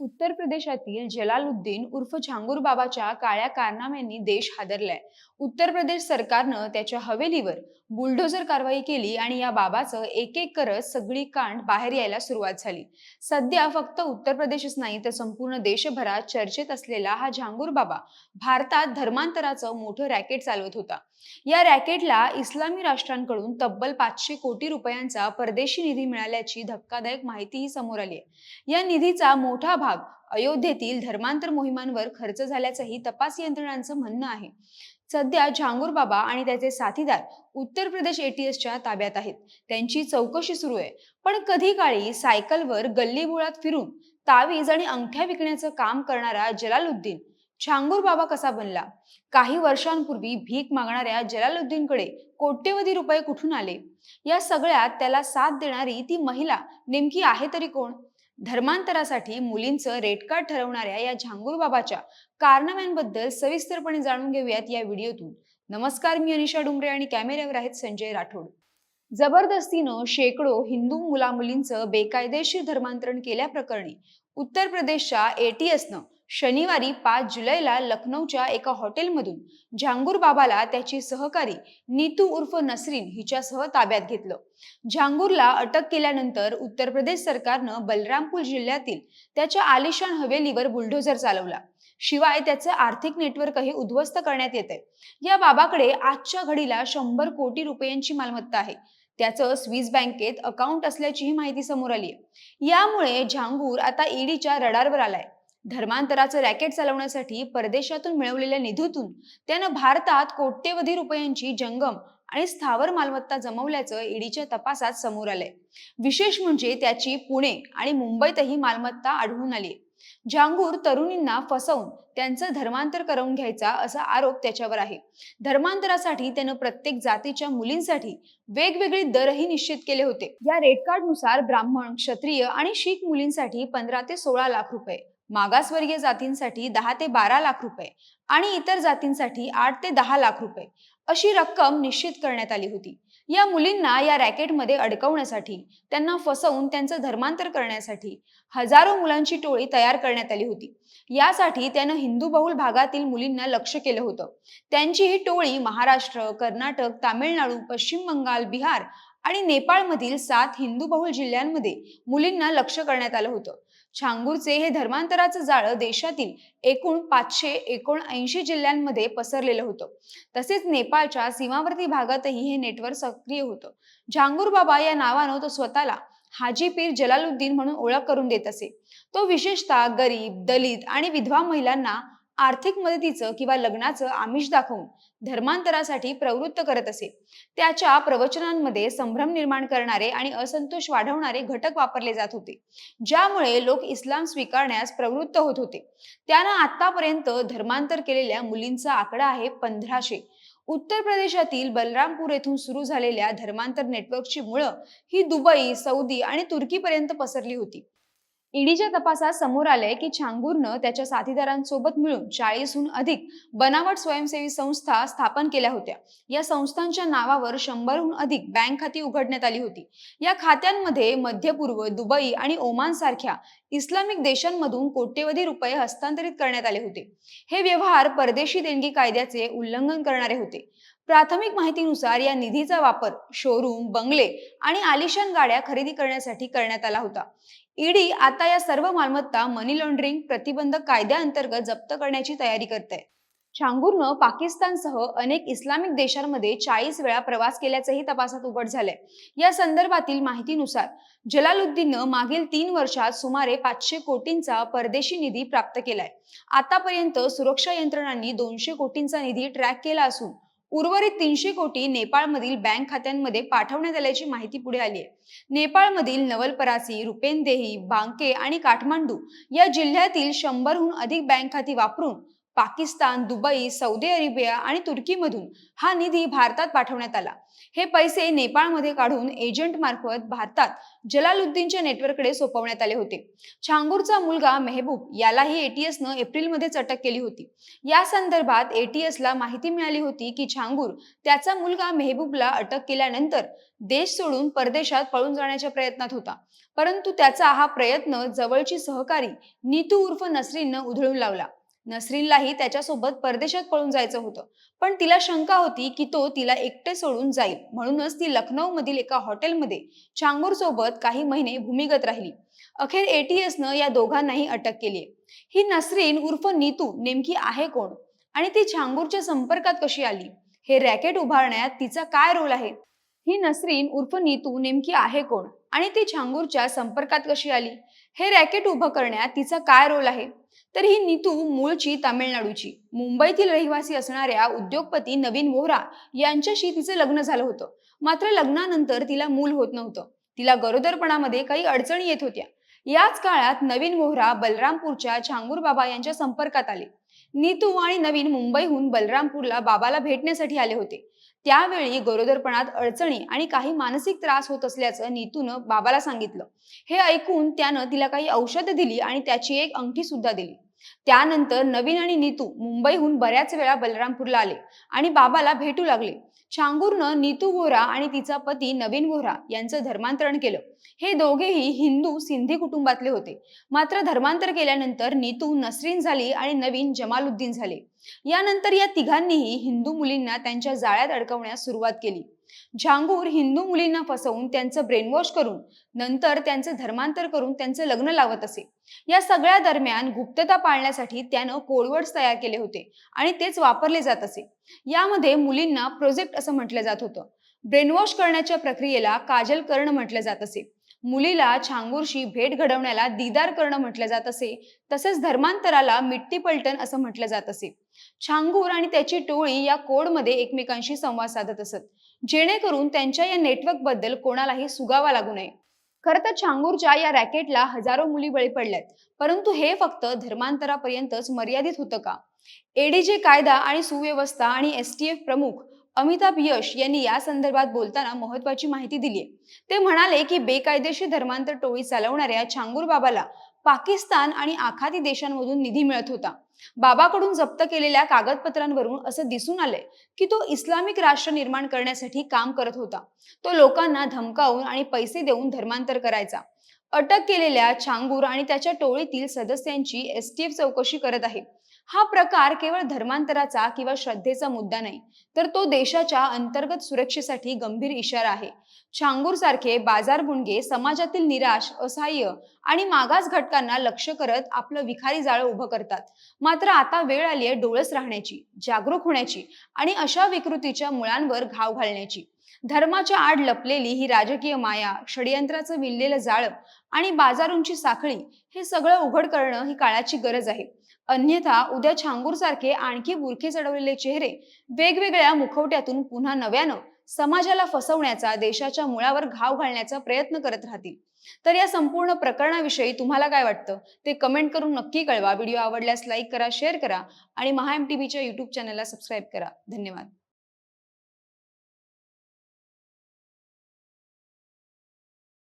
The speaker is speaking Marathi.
उत्तर प्रदेशातील जलालुद्दीन उर्फ झांगूर बाबाच्या काळ्या कारनाम्यांनी देश हादरलाय. उत्तर प्रदेश सरकारनं त्याच्या हवेलीवर बुलडोझर कारवाई केली आणि या बाबाचं एक एक करत सगळी कांड बाहेर यायला सुरुवात झाली. सध्या फक्त उत्तर प्रदेशच नाही तर संपूर्ण देशभरात चर्चेत असलेला हा झांगूर बाबा भारतात धर्मांतराचं मोठं रॅकेट चालवत होता. या रॅकेटला इस्लामी राष्ट्रांकडून तब्बल पाचशे कोटी रुपयांचा परदेशी निधी मिळाल्याची धक्कादायक माहितीही समोर आली आहे. या निधीचा मोठा भाग अयोध्येतील धर्मांतर मोहिमांवर खर्च झाल्याचंही तपास यंत्रणांचं म्हणणं आहे. सध्या झांगूर बाबा आणि त्याचे साथीदार उत्तर प्रदेश एटीएसच्या ताब्यात आहेत. त्यांची चौकशी सुरू आहे. पण कधी काळी सायकलवर गल्लीबोळात फिरून तावीज आणि अंगठ्या विकण्याचं काम करणारा जलालुद्दीन झांगूर बाबा कसा बनला? काही वर्षांपूर्वी भीक मागणाऱ्या जलालुद्दीनकडे कोट्यवधी रुपये कुठून आले? या सगळ्यात त्याला साथ देणारी ती महिला नेमकी आहे तरी कोण? धर्मांतरासाठी मुलींचं रेटकार्ड ठरवणाऱ्या या झांगूर बाबाच्या कारनाम्यांबद्दल सविस्तरपणे जाणून घेऊयात या व्हिडिओतून. नमस्कार मी अनिशा डुमरे आणि कॅमेऱ्यावर आहेत संजय राठोड. जबरदस्तीनं शेकडो हिंदू मुलामुलींचं बेकायदेशीर धर्मांतरण केल्याप्रकरणी उत्तर प्रदेशच्या एटीएसनं शनिवारी पाच जुलैला लखनौच्या एका हॉटेलमधून झांगूर बाबाला त्याची सहकारी नीतू उर्फ नसरीन हिच्यासह ताब्यात घेतलं. झांगूरला अटक केल्यानंतर उत्तर प्रदेश सरकारनं बलरामपूर जिल्ह्यातील त्याच्या आलिशान हवेलीवर बुलडोझर चालवला. शिवाय त्याचं आर्थिक नेटवर्कही उद्ध्वस्त करण्यात येते या बाबाकडे आजच्या घडीला शंभर कोटी रुपयांची मालमत्ता आहे. त्याचं स्विस बँकेत अकाउंट असल्याचीही माहिती समोर आली आहे यामुळे झांगूर आता ईडीच्या रडारवर आलाय. धर्मांतराचं रॅकेट चालवण्यासाठी परदेशातून मिळवलेल्या निधीतून त्यानं भारतात कोट्यवधी रुपयांची जंगम आणि स्थावर मालमत्ता जमवल्याचं ईडीच्या तपासात समोर आलंय. विशेष म्हणजे त्याची पुणे आणि मुंबईतही मालमत्ता आढळून आली जांगूर तरुणींना फसवून त्यांचं धर्मांतर करवून घ्यायचा असा आरोप त्याच्यावर आहे. धर्मांतरासाठी त्यानं प्रत्येक जातीच्या मुलींसाठी वेगवेगळे दरही निश्चित केले होते. या रेट कार्डनुसार ब्राह्मण क्षत्रिय आणि शीख मुलींसाठी पंधरा ते सोळा लाख रुपये. मागासवर्गीय जातींसाठी दहा ते बारा लाख रुपये आणि इतर जातींसाठी आठ ते दहा लाख रुपये अशी रक्कम निश्चित करण्यात आली होती. या मुलींना या रॅकेटमध्ये अडकवण्यासाठी त्यांना फसवून त्यांचं धर्मांतर करण्यासाठी हजारो मुलांची टोळी तयार करण्यात आली होती. यासाठी त्यानं हिंदू बहुल भागातील मुलींना लक्ष केलं होतं. त्यांची ही टोळी महाराष्ट्र कर्नाटक तामिळनाडू पश्चिम बंगाल बिहार आणि नेपाळमधील सात हिंदू बहुल जिल्ह्यांमध्ये मुलींना लक्ष करण्यात आलं होतं. छांगूरचे हे धर्मांतराचं जाळं देशातील एकूण पाचशे एकोणऐंशी जिल्ह्यांमध्ये पसरलेलं होतं. तसेच नेपाळच्या सीमावर्ती भागातही हे नेटवर्क सक्रिय होतं. झांगूर बाबा या नावानं तो स्वतःला हाजी पीर जलालुद्दीन म्हणून ओळख करून देत असे. तो विशेषतः गरीब दलित आणि विधवा महिलांना आर्थिक मदतीचं किंवा लग्नाचं आमिष दाखवून धर्मांतरासाठी प्रवृत्त करत असे. त्याच्या प्रवचनांमध्ये संभ्रम निर्माण करणारे आणि असंतोष वाढवणारे घटक वापरले जात होते. ज्यामुळे लोक इस्लाम स्वीकारण्यास प्रवृत्त होत होते. त्यानं आतापर्यंत धर्मांतर केलेल्या मुलींचा आकडा आहे पंधराशे. उत्तर प्रदेशातील बलरामपूर येथून सुरू झालेल्या धर्मांतर नेटवर्कची मुळं ही दुबई सौदी आणि तुर्कीपर्यंत पसरली होती. ईडीच्या तपासात समोर आलंय की छांगूरनं त्याच्या साथीदारांसोबत मिळून चाळीसहून अधिक बनावट स्वयंसेवी संस्था स्थापन केल्या होत्या. या संस्थांच्या नावावर शंभरहून अधिक बँक खाती उघडण्यात आली होती. या खात्यांमध्ये मध्य पूर्व दुबई आणि ओमान सारख्या इस्लामिक देशांमधून कोट्यवधी रुपये हस्तांतरित करण्यात आले होते. हे व्यवहार परदेशी देणगी कायद्याचे उल्लंघन करणारे होते. प्राथमिक माहितीनुसार या निधीचा वापर शोरूम बंगले आणि आलिशान गाड्या खरेदी करण्यासाठी करण्यात आला होता. ईडी आता या सर्व मालमत्ता मनी लॉन्ड्रिंग प्रतिबंधक कायद्याअंतर्गत जप्त करण्याची तयारी करते छांगूरनं पाकिस्तानसह अनेक इस्लामिक देशांमध्ये चाळीस वेळा प्रवास केल्याचंही तपासात उघड झालंय. या संदर्भातील माहितीनुसार जलालुद्दीननं मागील तीन वर्षात सुमारे पाचशे कोटींचा परदेशी निधी प्राप्त केलाय. आतापर्यंत सुरक्षा यंत्रणांनी दोनशे कोटींचा निधी ट्रॅक केला असून उर्वरित तीनशे कोटी नेपाळमधील बँक खात्यांमध्ये पाठवण्यात आल्याची माहिती पुढे आली आहे. नेपाळमधील नवलपरासी रुपेनदेही बांके आणि काठमांडू या जिल्ह्यातील शंभरहून अधिक बँक खाती वापरून पाकिस्तान दुबई सौदी अरेबिया आणि तुर्कीमधून हा निधी भारतात पाठवण्यात आला. हे पैसे नेपाळमध्ये काढून एजंट मार्फत भारतात जलालुद्दीनच्या नेटवर्ककडे सोपवण्यात आले होते. छांगूरचा मुलगा मेहबूब यालाही एटीएसनं एप्रिलमध्येच अटक केली होती. या संदर्भात एटीएसला माहिती मिळाली होती की छांगूर त्याचा मुलगा मेहबूबला अटक केल्यानंतर देश सोडून परदेशात पळून जाण्याच्या प्रयत्नात होता. परंतु त्याचा हा प्रयत्न जवळची सहकारी नीतू उर्फ नसरीननं उधळून लावला. नसरीनलाही त्याच्यासोबत परदेशात पळून जायचं होतं. पण तिला शंका होती की तो तिला एकटे सोडून जाईल. म्हणूनच ती लखनौ मधील एका हॉटेलमध्ये चांगूर सोबत काही महिने भूमिगत राहिली. अखेर एटीएसनं या दोघांनाही अटक केली ही नसरीन उर्फ नीतू नेमकी आहे कोण? आणि ती छांगूरच्या संपर्कात कशी आली? हे रॅकेट उभारण्यात तिचा काय रोल आहे? ही नसरीन उर्फ नीतू नेमकी आहे कोण? आणि ती छांगूरच्या संपर्कात कशी आली? हे रॅकेट उभं करण्यात तिचा काय रोल आहे? तर ही नीतू मूळची तामिळनाडूची. मुंबईतील रहिवासी असणाऱ्या उद्योगपती नवीन वोहरा यांच्याशी तिचं लग्न झालं होतं. मात्र लग्नानंतर तिला मूल होत नव्हतं. तिला गरोदरपणामध्ये काही अडचणी येत होत्या. याच काळात नवीन वोहरा बलरामपूरच्या छांगूर बाबा यांच्या संपर्कात आले. नीतू आणि नवीन मुंबईहून बलरामपूरला बाबाला भेटण्यासाठी आले होते. त्यावेळी गरोदरपणात अडचणी आणि काही मानसिक त्रास होत असल्याचं नीतूनं बाबाला सांगितलं. हे ऐकून त्यानं तिला काही औषधं दिली आणि त्याची एक अंगठी सुद्धा दिली. त्यानंतर नवीन आणि नीतू मुंबईहून बऱ्याच वेळा बलरामपूरला आले आणि बाबाला भेटू लागले. छांगूरनं नीतू व्होरा आणि तिचा पती नवीन व्होरा यांचं धर्मांतरण केलं. हे दोघेही हिंदू सिंधी कुटुंबातले होते. मात्र धर्मांतर केल्यानंतर नीतू नसरीन झाली आणि नवीन जमालुद्दीन झाले. यानंतर या तिघांनीही हिंदू मुलींना त्यांच्या जाळ्यात अडकवण्यास सुरुवात केली. झांगूर हिंदू मुलींना फसवून त्यांचं ब्रेनवॉश करून नंतर त्यांचं धर्मांतर करून त्यांचं लग्न लावत असे. या सगळ्या दरम्यान गुप्तता पाळण्यासाठी त्यानं कोडवर्ड्स तयार केले होते आणि तेच वापरले जात असे. यामध्ये मुलींना प्रोजेक्ट असं म्हटलं जात होतं. ब्रेनवॉश करण्याच्या प्रक्रियेला काजल करणं म्हटलं जात असे. मुलीला छांगूरशी भेट घडवण्याला दीदार करणं म्हटलं जात असे. तसेच धर्मांतराला मिट्टी पलटण असं म्हटलं जात असे. छांगूर आणि त्याची टोळी या कोडमध्ये एकमेकांशी संवाद साधत असत. जेणेकरून त्यांच्या या नेटवर्कबद्दल कोणालाही सुगावा लागू नये. खरं तर छांगूरच्या या रॅकेटला हजारो मुली बळी पडल्यात. परंतु हे फक्त धर्मांतरापर्यंतच मर्यादित होतं का? एडीजे कायदा आणि सुव्यवस्था आणि एस टी एफ प्रमुख अमिताभ यश यांनी या संदर्भात बोलताना महत्वाची माहिती दिली ते म्हणाले की बेकायदेशीर धर्मांतर टोळी चालवणाऱ्या छांगूर बाबाला पाकिस्तान आणि आखाती देशांमधून निधी मिळत होता. बाबाकडून जप्त केलेल्या कागदपत्रांवरून असं दिसून आलंय की तो इस्लामिक राष्ट्र निर्माण करण्यासाठी काम करत होता. तो लोकांना धमकावून आणि पैसे देऊन धर्मांतर करायचा. अटक केलेल्या छांगूर आणि त्याच्या टोळीतील सदस्यांची एसटीएफ चौकशी करत आहे. हा प्रकार केवळ धर्मांतराचा किंवा श्रद्धेचा मुद्दा नाही तर तो देशाच्या अंतर्गत सुरक्षेसाठी गंभीर इशारा आहे. छांगूर सारखे बाजार बुणगे समाजातील निराश असहाय्य आणि मागास घटकांना लक्ष करत आपलं विखारी जाळं उभं करतात. मात्र आता वेळ आली आहे डोळस राहण्याची जागरूक होण्याची आणि अशा विकृतीच्या मुळांवर घाव घालण्याची. धर्माच्या आड लपलेली ही राजकीय माया षडयंत्राचं विणलेलं जाळं आणि बाजारूंची साखळी हे सगळं उघड करणं ही काळाची गरज आहे. अन्यथा उद्या छांगूर सारखे आणखी बुरखे चढवलेले चेहरे वेगवेगळ्या मुखवट्यातून पुन्हा नव्यानं समाजाला फसवण्याचा देशाच्या मुळावर घाव घालण्याचा प्रयत्न करत राहतील. तर या संपूर्ण प्रकरणाविषयी तुम्हाला काय वाटतं? ते कमेंट करून नक्की कळवा. व्हिडिओ आवडल्यास लाईक करा शेअर करा आणि महा एम टी व्हीच्या युट्यूब चॅनलला सबस्क्राईब करा. धन्यवाद.